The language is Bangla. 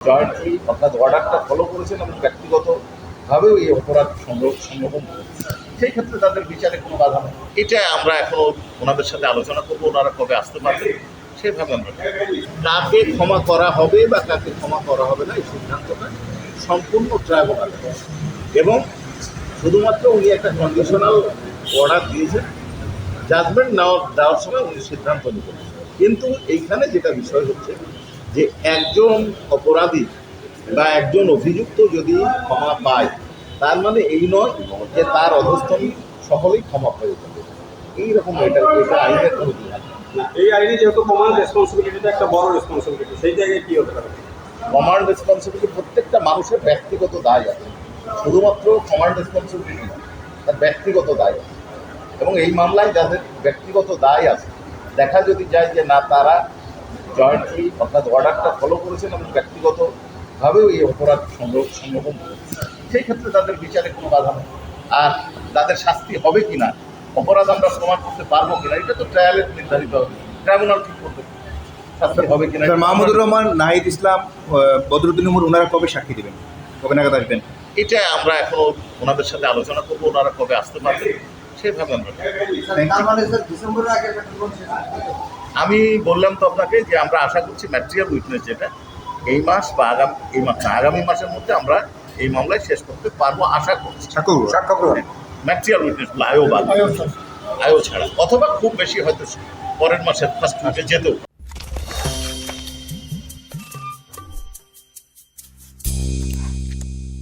অর্ডারটা ফলো করেছেন এবং অপরাধ সেই ক্ষেত্রে তাদের বিচারে কোনো বাধা আমরা ওনাদের সাথে আলোচনা করব, ওনারা কবে আসতে আমরা কাকে ক্ষমা করা হবে বা কাকে ক্ষমা করা হবে না, এই সিদ্ধান্তটা সম্পূর্ণ ট্রাইব্যুনাল এবং শুধুমাত্র উনি একটা কন্ডিশনাল অর্ডার দিয়েছেন জাজমেন্ট নেওয়ার দেওয়ার সময় উনি সিদ্ধান্ত নেবেন কিন্তু এইখানে যেটা বিষয় হচ্ছে যে একজন অপরাধী বা একজন অভিযুক্ত যদি ক্ষমা পায় তার মানে এই নয় যে তার অধস্তন সকলেই ক্ষমা হয়ে যাবে। এইরকম এটা এটা আইনের কোনো এই আইনে যেহেতু কমান্ড রেসপন্সিবিলিটিটা একটা বড় রেসপন্সিবিলিটি সেই জায়গায় কী হতে পারে? কমান্ড রেসপন্সিবিলিটি প্রত্যেকটা মানুষের ব্যক্তিগত দায় আছে। শুধুমাত্র কমান্ড রেসপন্সিবিলিটি তার ব্যক্তিগত দায় আছে। এবং এই মামলায় যাদের ব্যক্তিগত দায় আছে দেখা যদি যায় যে না তারা জয়েন্টলি অর্থাৎ অর্ডারটা ফলো করেছেন এবং ব্যক্তিগতভাবেও এই অপরাধ সংগ্রহ করেছেন। সেই ক্ষেত্রে তাদের বিচারে কোনো বাধা নেই। আর তাদের শাস্তি হবে কি না অপরাধ আমরা প্রমাণ করতে পারব কিনা এটা তো ট্রায়ালে নির্ধারিত হবে। ট্রাইব্যুনাল ঠিক করবে। শাস্তি হবে কিনা স্যার মাহমুদুর রহমান নাহিদ ইসলাম বদরুদ্দিন উমর ওনারা কবে সাক্ষী দেবেন? কবে নাগাদ আসবেন? এটা আমরা এখনও ওনাদের সাথে আলোচনা করব ওনারা কবে আসতে পারবে সেভাবে আমরা আমি বললাম তো আপনাকে যে আমরা আশা করছি ম্যাট্রিয়াল উইটনেস যেটা এই মাস বা আগামী এই মাস না, আগামী মাসের মধ্যে আমরা এই মামলায় শেষ করতে পারব আশা করছি। ম্যাট্রিয়াল ম্যাটেরিয়াল উইটনেস আয়ো বা আয়ো ছাড়া। অথবা খুব বেশি হয়তো পরের মাসের ফার্স্ট উইকে যেতেও পারে।